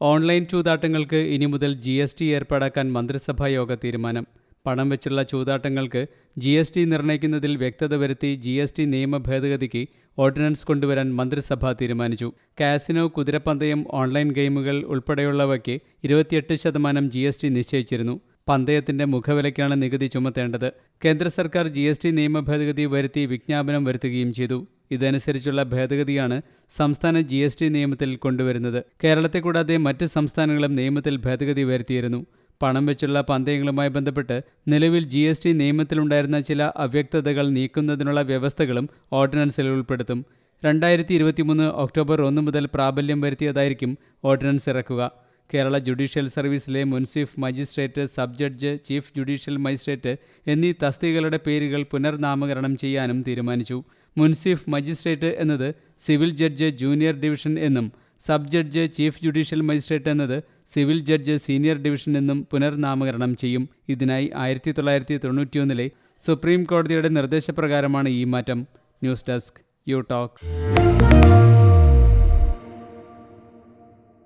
Online ചൂതാട്ടങ്ങൾക്ക് ഇനി മുതൽ G S T ഏർപ്പാടാക്കാൻ മന്ത്രിസഭാ യോഗ തീരുമാനം. പണം വെച്ചുള്ള ചൂതാട്ടങ്ങൾക്ക് ജി എസ് ടി നിർണയിക്കുന്നതിൽ വ്യക്തത വരുത്തി ജി എസ് ടി നിയമ ഭേദഗതിക്ക് ഓർഡിനൻസ് കൊണ്ടുവരാൻ മന്ത്രിസഭ തീരുമാനിച്ചു. കാസിനോ കുതിരപ്പന്തയം ഓൺലൈൻ ഗെയിമുകൾ ഉൾപ്പെടെയുള്ളവയ്ക്ക് ഇരുപത്തിയെട്ട് ശതമാനം ജി എസ് ടി നിശ്ചയിച്ചിരുന്നു. പന്തയത്തിന്റെ മുഖവിലയ്ക്കാണ് നികുതി ചുമത്തേണ്ടത്. കേന്ദ്ര സർക്കാർ ജി എസ് ടി നിയമ ഭേദഗതി വരുത്തി വിജ്ഞാപനം വരുത്തുകയും ചെയ്തു. ഇതനുസരിച്ചുള്ള ഭേദഗതിയാണ് സംസ്ഥാന ജി എസ് ടി നിയമത്തിൽ കൊണ്ടുവരുന്നത്. കേരളത്തെ കൂടാതെ മറ്റ് സംസ്ഥാനങ്ങളും നിയമത്തിൽ ഭേദഗതി വരുത്തിയിരുന്നു. പണം വെച്ചുള്ള പന്തയങ്ങളുമായി ബന്ധപ്പെട്ട് നിലവിൽ ജി എസ് ടി നിയമത്തിലുണ്ടായിരുന്ന ചില അവ്യക്തതകൾ നീക്കുന്നതിനുള്ള വ്യവസ്ഥകളും ഓർഡിനൻസിൽ ഉൾപ്പെടുത്തും. രണ്ടായിരത്തി ഇരുപത്തിമൂന്ന് ഒക്ടോബർ ഒന്ന് മുതൽ പ്രാബല്യം വരുത്തിയതായിരിക്കും ഓർഡിനൻസ് ഇറക്കുക. Kerala judicial സർവീസിലെ munsif magistrate sub judge chief judicial magistrate എന്നീ തസ്തികകളുടെ പേരുകൾ പുനർനാമകരണം ചെയ്യാനും തീരുമാനിച്ചു. മുൻസിഫ് മജിസ്ട്രേറ്റ് എന്നത് സിവിൽ ജഡ്ജ് ജൂനിയർ ഡിവിഷൻ എന്നും sub judge chief judicial magistrate എന്നത് സിവിൽ ജഡ്ജ് സീനിയർ ഡിവിഷൻ എന്നും പുനർനാമകരണം ചെയ്യും. ഇതിനായി ആയിരത്തി തൊള്ളായിരത്തി തൊണ്ണൂറ്റിയൊന്നിലെ സുപ്രീം കോടതിയുടെ നിർദ്ദേശപ്രകാരമാണ് ഈ മാറ്റം. News desk you talk.